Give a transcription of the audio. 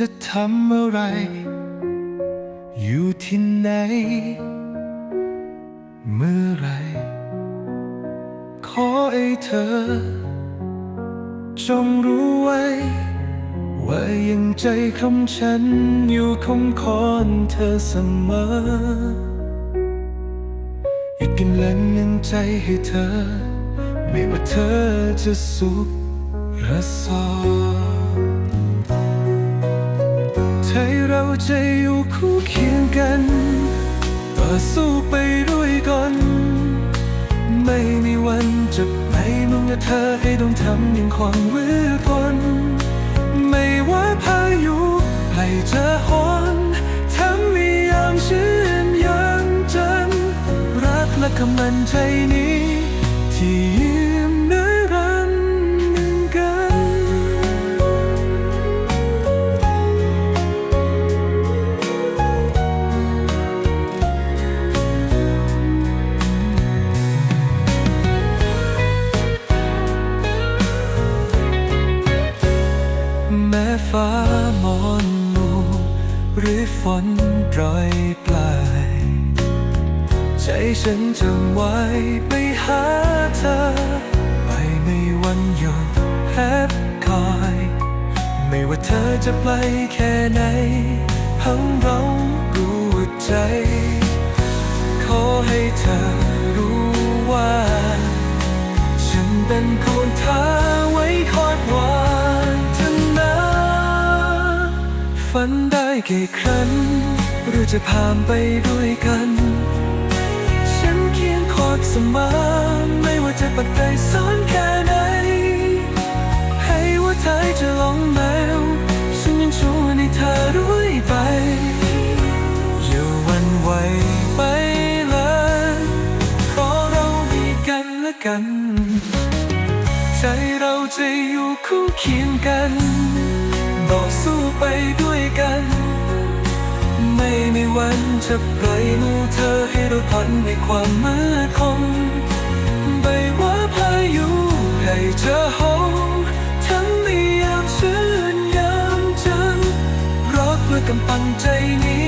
จะทำอะไร อยู่ที่ไหน เมื่อไร ขอให้เธอ จงรู้ไว้ ว่ายังใจของฉันอยู่คงคอนเธอเสมออยากกินแรงยังใจให้เธอ ไม่ว่าเธอจะสุขหรือเศร้า จะอยู่คู่เคียงกันต่อสู้ไปด้วยกันไม่มีวันจะไปมุ่งกับเธอให้ต้องทำอย่างความมืดมนไม่ว่าพายุใครจะหอนทำมียามชื่นยันจันร์รักและคำมันใจนี้ที่ หรือฝนโปรยปลาย ใจฉันจะไว้ไปหาเธอ ไปในวันหยุดแฮปคอย ไม่ว่าเธอจะไกลแค่ไหนทั้งเรารู้ใจ ขอให้เธอรู้ว่า ฉันเป็นคนท้าไว้คอยหวา ฝันได้กี่ครั้งหรือจะผ่านไปด้วยกัน ฉันเคียงคอยเสมอไม่ว่าจะปัดใจซ้อนแค่ไหน ให้ว่าเธอจะหลงแมวฉันยังชวนให้เธอรุ่ยไปอย่าวันไหวไปเลยขอเรามีกันและกัน ใจเราจะอยู่คู่เคียงกัน วันจะปล่อยมือเธอให้เราพันในความมืดคงใบว่าพายุให้เธอหมทั้งในยามชื่นยามจันทร์รักและกำปังใจนี้